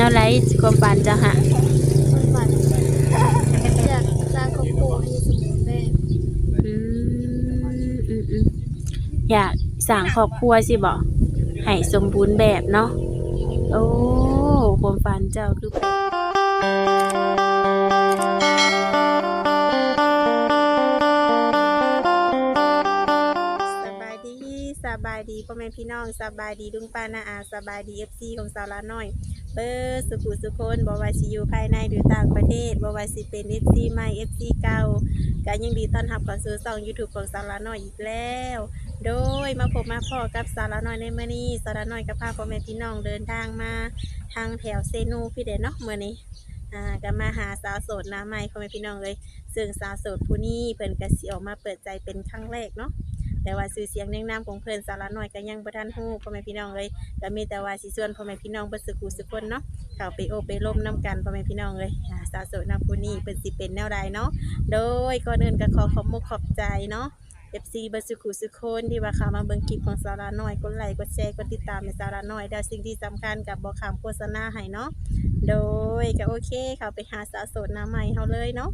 แนวไรความฝันเจ้าฮะคนฝันอยากสร้างครอบครัวให้สมบูรณ์แบบอืมอืมอืมอยากสร้างครอบครัวสิบอกให้สมบูรณ์แบบเนาะโอ้ความฝันเจ้าคือสบายดีสบายดีพ่อแม่พี่น้องสบายดีลุงป้านาอาสบายดีเอฟซีของสาวลาน้อย เบอร์สุขุสุคนบวาสิอยู่ภายในหรือต่างประเทศบวาสิเป็นเอฟซีใหม่เอฟซีเก่าก็ยังดีต้อนรับเข้าสู่ช่อง YouTube ของสาวลาน้อยอีกแล้ว โดยมาพบมาพ่อกับสาวลาน้อยในมื้อนี้สาวลาน้อยกับพาพ่อแม่พี่น้องเดินทางมาทางแถวเซนูพี่เดนเนาะมื้อนี้อ่าก็มาหาสาวโสดหน้าใหม่พ่อแม่พี่น้องเลยซึ่งสาวโสดผู้นี้เพิ่นก็สิออกมาเปิดใจเป็นครั้งแรกเนาะ แต่ว่าชื่อเสียงเรียงนามของเพิ่นสาวลาน้อยก็ยังบ่ทันฮู้พ่อแม่พี่น้องเลยก็มีแต่ว่าสิชวนพ่อแม่พี่น้องเบิดสุขุสุคนเนาะเข้าไปโอไปล่มน้ำกันพ่อแม่พี่น้องเลยอ่าสาวโสดนำผู้นี้เป็นสิเป็นแนวใดเนาะโดยก่อนอื่นก็ขอขอบมุกขอบใจเนาะ FC เบอร์สุขุสุคนที่ว่าเข้ามาเบิ่งคลิปของสาราน้อยกดไลค์กดแชร์กดติดตามในสาราน้อยได้สิ่งที่สำคัญกับบอกคำโฆษณาให้เนาะโดยก็โอเคเข้าไปหาสาวโสดหน้าใหม่เฮาเลยเนาะ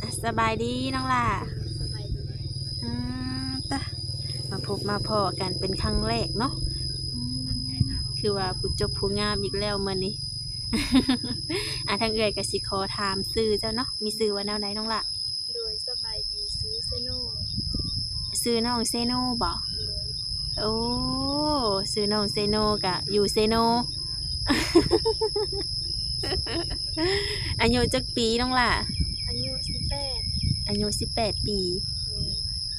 อะสบายดีน้องล่ะ อืมตะมาพบมาพอกันเป็นครั้งแรกเนาะอืมคือว่าผู้จบผู้งามอีกแล้วมื่อนี้ อะทางเอ่ยกับสิขอถามซื้อเจ้าเนาะมีซื้อว่าแนวไหนน้องละโดยสบายดีซื้อเซโน่ซื้อน้องเซโนบ่โดยโอ้ซื้อน้องเซโนกะอยู่เซโน อายุจักปีน้องล่ะ อายุสิบแปดอายุสิบแปดปีโดย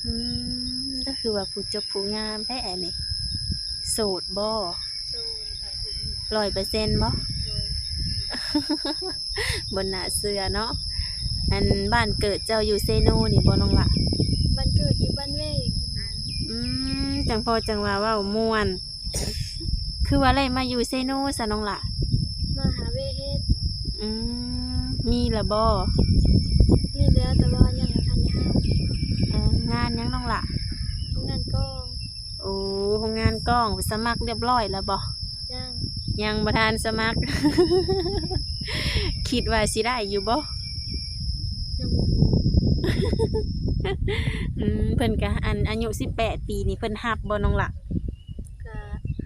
อืมก็คือว่าผู้จบผู้งามแท้นี่โสดบ่โซนร้อยเปอร์เซ็นต์บ่โดยบนหน้าเสือเนาะอันบ้านเกิดเจ้าอยู่เซโนนี่บ่น้องละบ้านเกิดอยู่บ้านเวกอืมจังพอจังว่าเว้าม่วน คือว่าอะไรมาอยู่เซโนซะน้องละมาหาเวเฮ็ดอืมมีละบ่มีแล้วแต่ว่า งานหยังน้องละทำงานกองโอ้โรงงานกล้องสมัครเรียบร้อยแล้วบ่ย่างยังบ่ทันสมัคร คิดว่าสิได้อยู่บ่ยังบ่ฮู้อืมเพิ่นก็อันอายุ18ปีนี่เพิ่นฮับบ่น้องละก็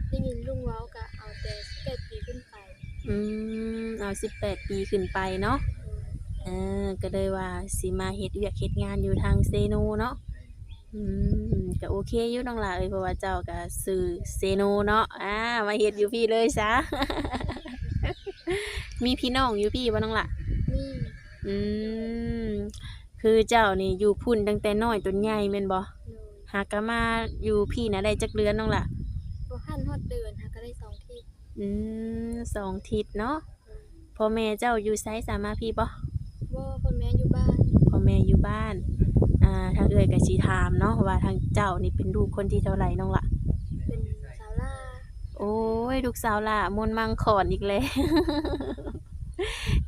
ได้ยินลุงเว้าก็เอาแต่11ปีขึ้นไปอืมเอา18ปีขึ้นไปเนาะเออก็เลยว่าสิมาเฮ็ดเวียกเฮ็ดงานอยู่ทางเซโนเนาะ อืมก็โอเคอยู่น้องล่ะเอ้ยเพราะว่าเจ้าก็ซื้อเซโนเนาะอ่ามาเฮ็ดอยู่พี่เลยซะ มีพี่น้องอยู่พี่บ่น้องล่ะนี่ อืมคือเจ้านี่อยู่พุ่นตั้งแต่น้อยจนใหญ่แม่นบ่โดยหากก็มาอยู่พี่น่ะได้จักเดือนน้องล่ะบ่ทันฮอดเดือนหาก็ได้สองทีอืมสองทิศเนาะพ่อแม่เจ้าอยู่ไสสามารถพี่บ่บ่พ่อแม่อยู่บ้านพ่อแม่อยู่บ้าน อ่าทางเอ่ยกับชีถามเนาะว่าทางเจ้านี่เป็นลูกคนที่เท่าไหร่น้องละเป็นสาวล่าโอ้ยลูกสาวล่ะมนต์มังขอนอีกแล้ว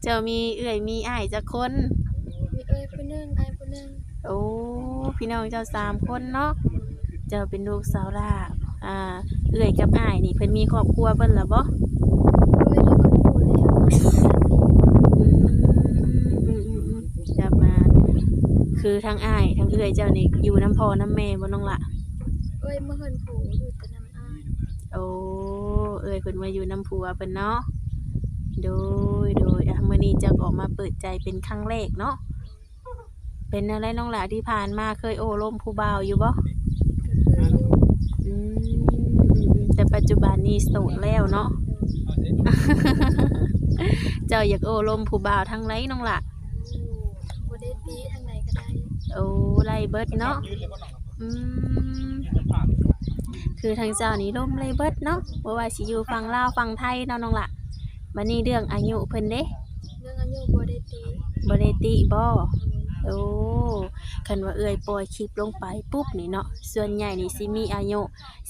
เจ้ามีเอ่ยมีอ้ายจักคน มีเอ้ยผู้หนึงอ้ายผู้หนึงโอ้พี่น้องเจ้าสามคนเนาะเจ้าเป็นลูกสาวล่ะอ่าเอ่ยกับอ้ายนี่เพิ่นมีครอบครัวเบิ่นละบ่ เอ้ยมีครอบครัวแล้ว อืมอืมอืมอืมจะมา คือทางอ้ายทางเอ่ยเจ้านี่อยู่น้ำพ่อน้ำแม่บ่น้องละเอ้ยมาเฮินผูอยู่แต่น้ำอ้ายโอ้เอ่ยเพิ่นมาอยู่น้ำผัวเพิ่นเนาะโดยโดยอะมื้อนี้จะออกมาเปิดใจเป็นครั้งแรกเนาะเป็นอะไรน้องหลาที่ผ่านมาเคยโอ้ล่มผู้บ่าวอยู่บ่ก็คืออยู่อืมแต่ปัจจุบันนี้โสดแล้วเนาะเจ้าอยากโอ้ล่มผู้บ่าวทั้งไรน้องหละ บ่ได้ตีทางไหนก็ได้ โอ้ไล่เบิดเนาะอืมคือทางเจ้านี่ล่มไล่เบิดเนาะบ่ว่าสิอยู่ฝั่งลาวฝั่งไทยเนาะน้องหละบัดนี้เรื่องอายุเพิ่นเด้เรื่องอายุบ่ได้ตีบ่ได้ติบ่โอ้คันว่าเอ่ยปล่อยคลิปลงไปปุ๊บนี่เนาะส่วนใหญ่นี่สิมีอายุ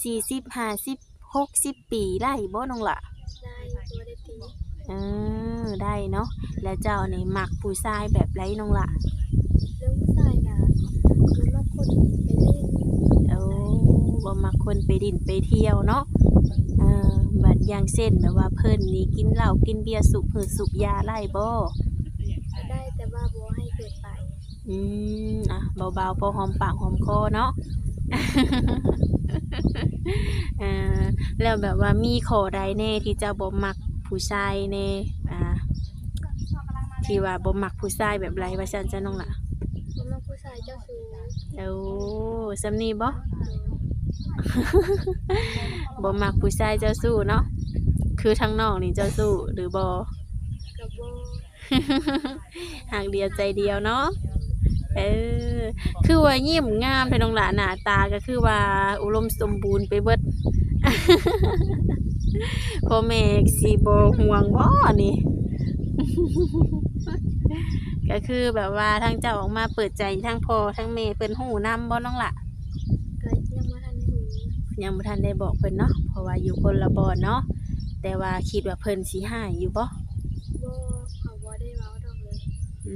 40 50 60 ปีไล่บ่น้องหละได้บ่ได้ตีเออได้เนาะแล้วเจ้านี่มักผู้ชายแบบไรน้องละเรื่องผู้ชายก็คือมาคนไปเล่นโอ้บ่มักคนไปดินไปเที่ยวเนาะเออบัดอย่างเช่นแบบว่าเพิ่นนี่กินเหล้ากินเบียร์สูบหือสูบยาไล่บ่ก็ได้แต่ว่าบ่ให้เกิดไปอืมอะเบาๆพอหอมปากหอมคอเนาะอ่าแล้วแบบว่ามีข้อใดแน่ที่เจะบ่มัก ผู้ชายแน่อ่าที่ว่าบ่มักผู้ชายแบบไรว่าซั่นจ้ะน้องล่ะบ่มักผู้ชายเจ้าชู้เอาสำนีบ่โดยบ่มักผู้ชายเจ้าสู้เนาะ คือทางน้องนี่เจ้าสู้หรือบ่ กับบ่หากเดียวใจเดียวเนาะ เออ คือว่ายิ้มงามแต่น้องหลานหน้าตาก็คือว่าอุดมสมบูรณ์ไปเบิด พ่อแม่สิบ่ห่วงบ่นี่ ก็คือแบบว่าทางเจ้าออกมาเปิดใจทั้งพ่อทั้งแม่เพิ่นฮู้นํบ่น้องล่ะก็ยังบ่ทันได้รู้ยังบ่ทันได้บอกเพิ่นเนาะเพราะว่าอยู่คนละบ่อนเนาะแต่ว่าคิดว่าเพิ่นสิหายอยู่บ่บ่เขาบ่ได้เว้าดอกเลยอื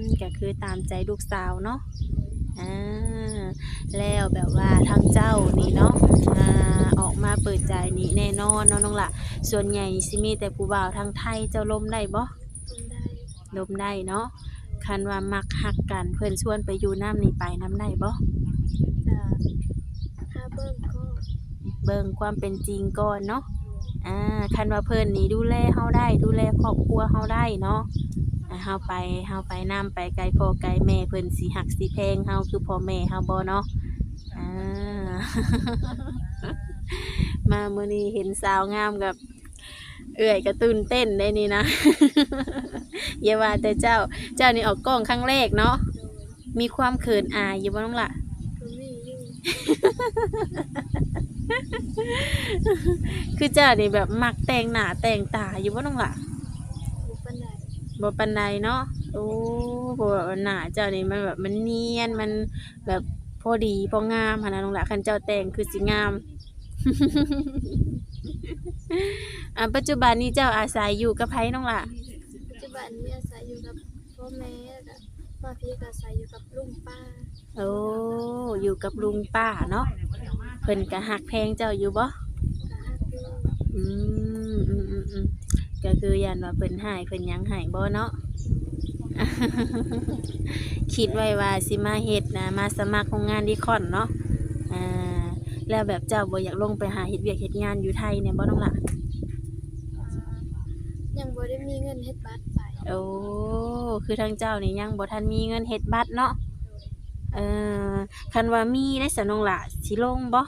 มก็คือตามใจลูกสาวเนาะอ่าแล้วแบบว่าทางเจ้านี่เนาะอ่า ออกมาเปิดใจนี่แน่นอนเนาะน้องละส่วนใหญ่สิมีแต่ผู้บ่าวทางไทยเจ้าลมได้บ่ต้องได้ลมได้เนาะคันว่ามักฮักกันเพิ่นชวนไปอยู่น้ำนี่ไปน้ำได้บ่จะถ้าเบิ่งก็เบิ่งความเป็นจริงก่อนเนาะอ่าคันว่าเพิ่นนี่ดูแลเฮาได้ดูแลครอบครัวเฮาได้เนาะอ่าเฮาไปเฮาไปน้ำไปไกลพ่อไกลแม่เพิ่นสิหักสิแพงเฮาคือพ่อแม่เฮาบ่เนาะอ่า มาเมื้อนี้เห็นสาวงามกับ เอื่อยก็ตื่นเต้นได้นี่นะอย่าวาแต่เจ้า เจ้านี่ออกกล้องครั้งแรกเนาะ มีความเขินอายอยู่บ่น้องล่ะ คือเจ้านี่แบบมักแต่งหน้าแต่งตาอยู่บ่น้องล่ะบ่ปานใดบ่ปนใดเนาะ โอ้บ่แบหน้าเจ้านี่มันแบบมันเนียน มันแบบพอดีพองามหั่นน่ะน้องล่ะคันเจ้าแต่งคือสิงาม อ่าปัจจุบันนี้เจ้าอาศัยอยู่กับไผน้องล่ะ ปัจจุบันนี้อาศัยอยู่กับพ่อแม่แล้วก็มาพี่ก็อาศัยอยู่กับลุงป้าโอ้อยู่กับลุงป้าเนาะเพิ่นก็หักแพงเจ้าอยู่บ่ก็ฮักอยู่อืมอืมอืมอืมก็คือยันว่าเพิ่นหายเพิ่นหยังหายบ่เนาะ คิดไว้ว่าสิมาเฮ็ดนะมาสมัครโรงงานดีคอนเนาะอ่า แล้วแบบเจ้าบ่อยากลงไปหาเฮ็ดเวียกเฮ็ดงานอยู่ไทยเนี่ยบ่น้องล่ะอ่ายังบ่ได้มีเงินเฮ็ดบัตรไปโอ้คือทางเจ้านี่ยังบ่ทันมีเงินเฮ็ดบัตรเนาะเออคันว่ามีได้สะน้องล่ะสิลงบ่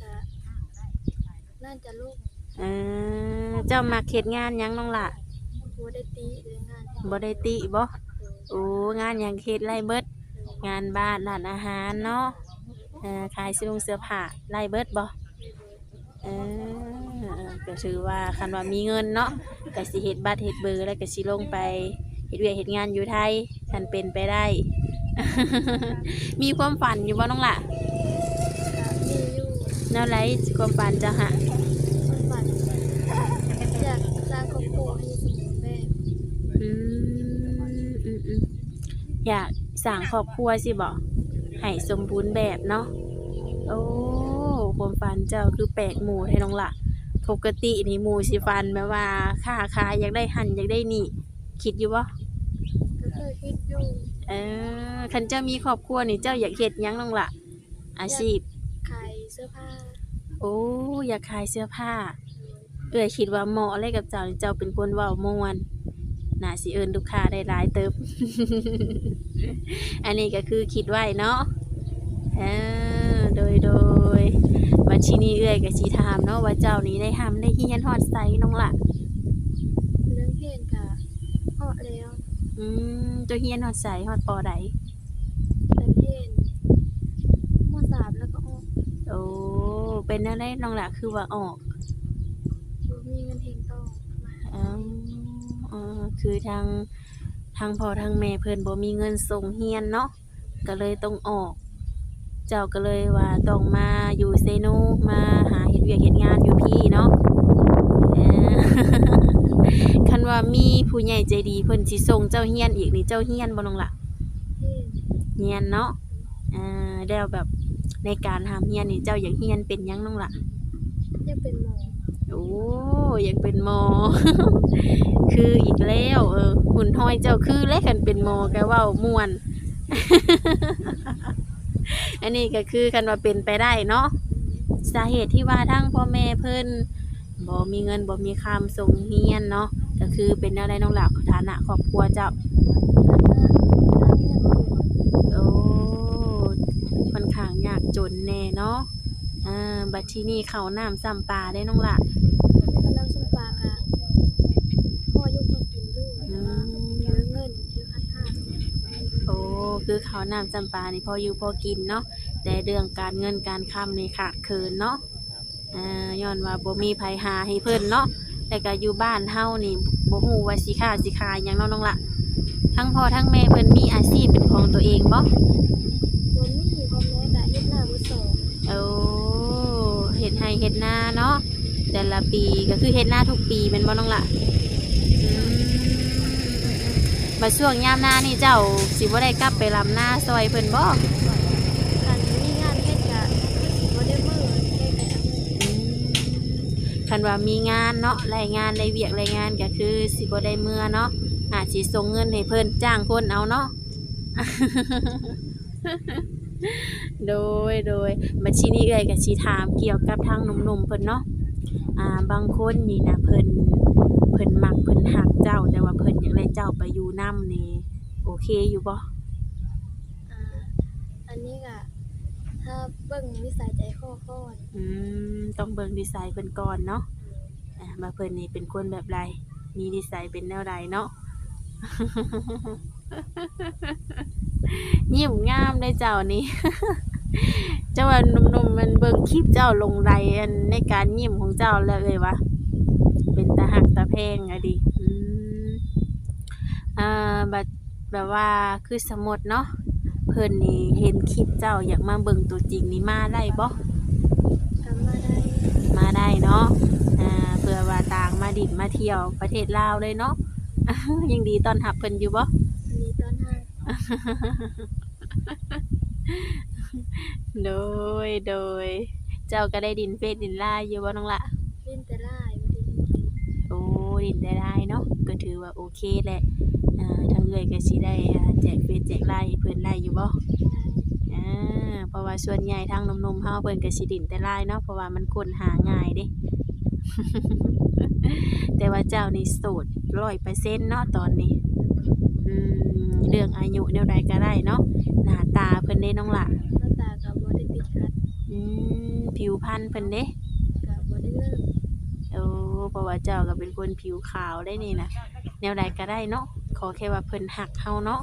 ก็น่าจะลูกเออเจ้ามักเฮ็ดงานหยังน้องล่ะบ่ได้ตีหรืองานบ่ได้ติบ่โดยโอ้งานหยังเฮ็ดไล่เบิดงานบ้านร้านอาหารเนาะเอ่อ ขายเสื้อผงเสื้อผ้าไล่เบิดบ่เออก็ถือว่าคันว่ามีเงินเนาะก็สิเฮ็ดบัตรเฮ็ดเบอร์แล้วก็สิลงไปเฮ็ดเวียกเฮ็ดงานอยู่ไทยคันเป็นไปได้ มีความฝันอยู่บ่น้องล่ะก็มีอยู่แนวไรความฝันเจ้าฮะคนฝันอยากสร้างครอบครัวให้สมบูรณ์แบบอืมอืมอืมอยากสร้างครอบครัวสิบ่ ให้สมบูรณ์แบบเนาะโอ้ความฝันเจ้าคือแปลกหมู่ให้น้องละปกตินี่หมู่สิฟันแบบว่าค่าคายอยากได้หันอยากได้นี่ คิดอยู่บ่ก็เคยคิดอยู่เออคันเจ้ามีครอบครัวนี่เจ้าอยากเฮ็ดหยังน้องละอาชีพขายเสื้อผ้าโอ้อยากขายเสื้อผ้า เอ้ยคิดว่าเหมาะอะไรกับเจ้านี่เจ้าเป็นคนเว้าม่วนน่าสิเอิ้นลูกค้าได้หลายเติบ อันนี้ก็คือคิดไว้เนาะเออโดยโดยวันชีนี้เอ้ยก็สิถามเนาะว่าเจ้านี่ได้ทำได้เฮียนฮอดไสน้องละเรื่องเพลงก็เหาะแล้วอืมเจ้าเฮียนฮอดไสฮอดปอใดเป็นเพลงมสามแล้วก็ออกโอ้เป็นแนวใดน้องละคือว่าออกบ่มีเงินเพลงต่อมาอ๋ออ๋อคือทางทางพ่อทางแม่เพิ่นบ่มีเงินส่งเฮียนเนาะก็เลยต้องออก เจ้าก็เลยว่าต้องมาอยู่เซโนมาหาเฮ็ดเวียกเฮ็ดงานอยู่พี่เนาะเออคันว่ามีผู้ใหญ่ใจดีเพิ่นสิส่งเจ้าเฮียนอีกนี่เจ้าเฮียนบ่น้องล่ะเพลงเฮียนเนาะอ่าแล้วแบบในการทำเฮียนนี่เจ้าอยากเฮียนเป็นหยังน้องล่ะอยากเป็นหมอโอ้อ้อยากเป็นหมอ คืออีกแล้วเออหุ่นห้อยเจ้าคือและกันเป็นหมอก็เว้าม่วน อันนี้ก็คือกันว่าเป็นไปได้เนาะสาเหตุที่ว่าทั้งพ่อแม่เพิ่นบ่มีเงินบ่มีคำส่งเฮียนเนาะก็คือเป็นอะไรน้องหลักฐานะครอบครัวเจ้าโอ้ค่อนข้างยากจนแน่เนาะอ่าบัดที่นี่ข้าน้ำซ้ำปลาได้น้องหละน้ำส้มปลากะพ่อยุคมากินอยู่แต่ว่าเยอะเงินเยอะคันห้า โอ้ คือข้าวน้ำซ้ำปลานี่พออยู่พอกินเนาะแต่เรื่องการเงินการคำนี่ขาดเคินเนาะอ่าย้อนว่าบ่มีไผหาให้เพิ่นเนาะแต่ก็อยู่บ้านเฮานี่บ่ฮู้ว่าสิค้าสิขายหยังเนาะน้องละทั้งพ่อทั้งแม่เพิ่นมีอาชีพเป็นของตัวเองบ่บ่มีพ่อแม่กะเฮ็ดหน้ามือสองโอ้เฮ็ดให้เฮ็ดนาเนาะแต่ละปีก็คือเฮ็ดนาทุกปีแม่นบ่น้องละอืมบั ดช่วงยามหน้านี่เจ้าสิบ่ได้กลับไปลำหน้าซอยเพิ่นบ่คันมีงานเฮ็ดกะบ่ได้มื้อเฮ็ดกะคันว่ามีงานเนาะรายงานรายเวียกรายงานก็คือสิบ่ได้เมื่อเนาะอาจสิส่งเงินให้เพิ่นจ้างคนเอาเนาะ โดยโดยบัดชีนี้เอ้ยก็สิถามเกี่ยวกับทางหนุ่มๆเพิ่นเนาะอ่าบางคนนี่นะเพิ่น เพิ่นมักเพิ่นฮักเจ้า แต่ว่าเพิ่นอยากได้เจ้าไปอยู่นํนี่โอเคอยู่บ่อ่าอันนี้กะถ้าเบิ่งนิสัยใจคอก่อนอืมต้องเบิ่งดีไซน์เพิ่นก่อนเนาะอ่าว่าเพิ่นนี่เป็นคนแบบไรมีดีไซน์เป็นแนวใดเนาะ ยิ้มงามได้เจ้านี่ เจ้าว่าหนุ่มๆมันเบิ่งคลิปเจ้าลงไรอันในการยิ้มของเจ้าแล้วเลยวะ เป็นตาหักตาแพงอะดิอืมอ่าแบบแบบว่าคือสมมติเนาะเพิ่นนี่เห็นคลิปเจ้าอยากมาเบิ่งตัวจริงนี่มาได้บ่ทำมาได้มาได้เนาะอ่าเพื่อว่าต่างมาดินมาเที่ยวประเทศลาวเลยเนาะ ยังดีตอนหับเพิ่นอยู่บ่อันนี้ตอนห้าโดย โดย เจ้าก็ได้ดินเฟซดินไลน์อยู่บ่น้องละ เล่นแต่ไล่บ่ได้เล่น โอ้ดินได้ได้เนาะก็ถือว่าโอเคแหละอ่าทางเอื้อยก็สิได้อ่าแจกเฟซแจกไลน์ให้เพิ่นไลน์อยู่บ่อ่าเพราะว่าส่วนใหญ่ทางหนมๆเฮาเพิ่นก็สิดินแต่ไลน์เนาะเพราะว่ามันค้นหาง่ายเด้แต่ว่าเจ้านี่โสด100%เนาะตอนนี้อืมเรื่องอายุแนวใดก็ได้เนาะหน้าตาเพิ่นเด้น้องละหน้าตาก็บ่ได้ติดขัดอืมผิวพรรณเพิ่นเด้ก็บ่ได้เลิกโอ้ เพราะว่าเจ้าก็เป็นคนผิวขาวได้นี่นะแนวใดก็ได้เนาะขอแค่ว่าเพิ่นหักเฮาเนาะ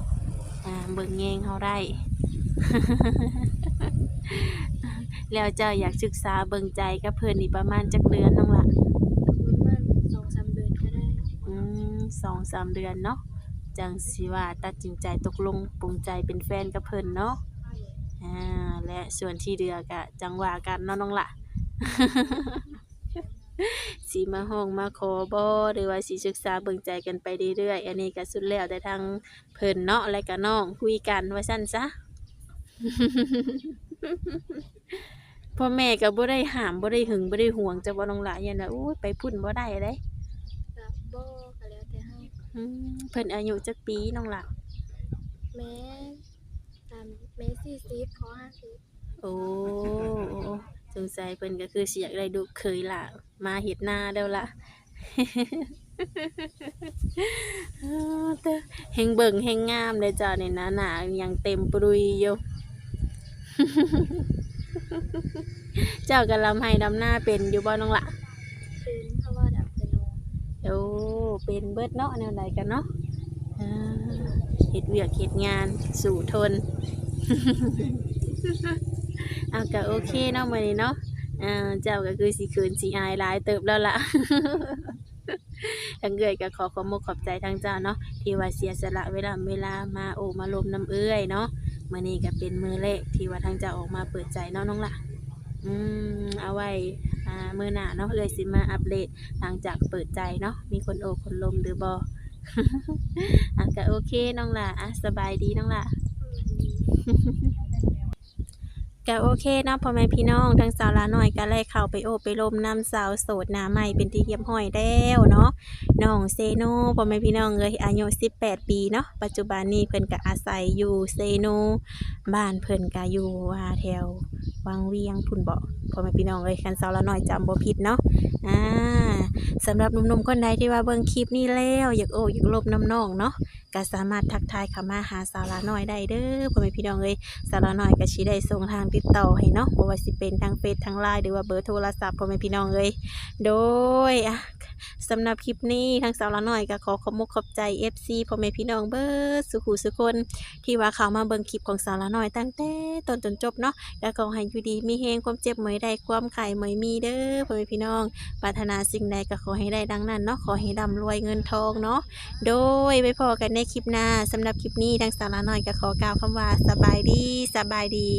อ่าเบิ่งแยงเฮาได้ แล้วเจ้าอยากศึกษาเบิ่งใจกับเพิ่นนี่ประมาณจักเดือนน้องละประมาณ2-3เดือนก็ได้อืมสองสามเดือนเนาะจังสิว่าตัดสินใจตกลงปรงใจเป็นแฟนกับเพิ่นเนาะอ่าและส่วนที่เหลือก็จังว่ากันเนาะน้องละ สีมาห้องมาขอบ่หรือว่าสีศึกษาเบิ่งใจกันไปเรื่อยๆอันนี้ก็สุดแล้วแต่ทางเพิ่นเนาะและก็น้องคุยกันว่าซั่นซะพ่อแม่ก็บ่ได้ห้ามบ่ได้หึงบ่ได้ห่วงจะบ่น้องหลายยันว่าอู้ยไปพุ่นบ่ได้เด้ก็บ่ก็แล้วแต่เฮาอืมเพิ่นอายุจักปีน้องหล่ะแม้ตามแม้40ขอ50โอ้โอ้สงสัยเพิ่นก็คือสิอยากได้ลูกเคยล่ะ มาเฮ็ดนาเด้อล่ะอ้าวเด้อแฮงเบิ่งแฮงงามเลยจ้านี่นะหน้ายังเต็มปรุยอยู่เจ้าก็ลำให้ดำหน้าเป็นอยู่บ่น้องล่ะเป็นเพราะว่าดับเป็นโนโอ้เป็นเบิดเนาะแนวใดกันเนาะอ่าเฮ็ดเวียกเฮ็ดงานสู่ทน เอาก็โอเคเนาะมื้อนี้เนาะ อ่าเจ้าก็คือสิคืนสิอายหลายเติบแล้วล่ะทางเอื้อยก็ขอขอมกขอบใจทางเจ้าเนาะที่ว่าเสียสละเวลาเวลามาโอมาลมน้ำเอื้อยเนาะมื้อนี้ก็เป็นมือแรกที่ว่าทางเจ้าออกมาเปิดใจเนาะน้องล่ะอืมเอาไว้อ่ามือหน้าเนาะเอ้ยสิมาอัปเดตหลังจากเปิดใจเนาะมีคนโอคนลมหรือบออะก็โอเคน้องล่ะอะสบายดีน้องล่ะ ก็โอเคเนาะพ่อแม่พี่น้องทั้งสาวลาหน้อยก็เลยเข้าไปโอบไปลมน้ำสาวโสดหน้าใหม่เป็นที่เยี่ยมห้อยแล้วเนาะน้องเซโนพ่อแม่พี่น้องเอ้ยอายุ18 ปีเนาะปัจจุบันนี้เพิ่นก็อาศัยอยู่เซโนบ้านเพิ่นก็อยู่ว่าแถววังเวียงพุ่นบ่พ่อแม่พี่น้องเอ้ยคันสาวลาหน้อยจำบ่ผิดเนาะอ่าสำหรับหนุ่มๆคนใดที่ว่าเบิ่งคลิปนี้แล้ว อยากโอ้อยากลบน้ำน้องเนาะ ก็สามารถทักทายเข้ามาหาสาวลาน้อยได้เด้อพ่อแม่พี่น้องเอ้ยสาวน้อยก็สิได้ส่งทางติดต่อให้เนาะบ่ว่าสิเป็นทางเฟซทางไลน์หรือว่าเบอร์โทรศัพท์พ่อแม่พี่น้องเอ้ยโดยอะสำหรับคลิปนี้ทางสาวละน้อยก็ขอขอบมุกขอบใจ FC พ่อแม่พี่น้องเบิดสุขุสุคน ที่ว่าเขามาเบิ่งคลิปของสาวละน้อยตั้งแต่ต้นจนจบเนาะแล้วก็ให้อยู่ดีมีแฮงความเจ็บเหมยได้ความไข่เหมยมีเด้อพ่อแม่พี่น้องปรารถนาสิ่งใดก็ขอให้ได้ดังนั้นเนาะขอให้ร่ำรวยเงินทองเนาะโดยไว้พอกันในคลิปหน้าสำหรับคลิปนี้ทางสาระน้อยก็ขอกล่าวคำว่าสบายดีสบายดี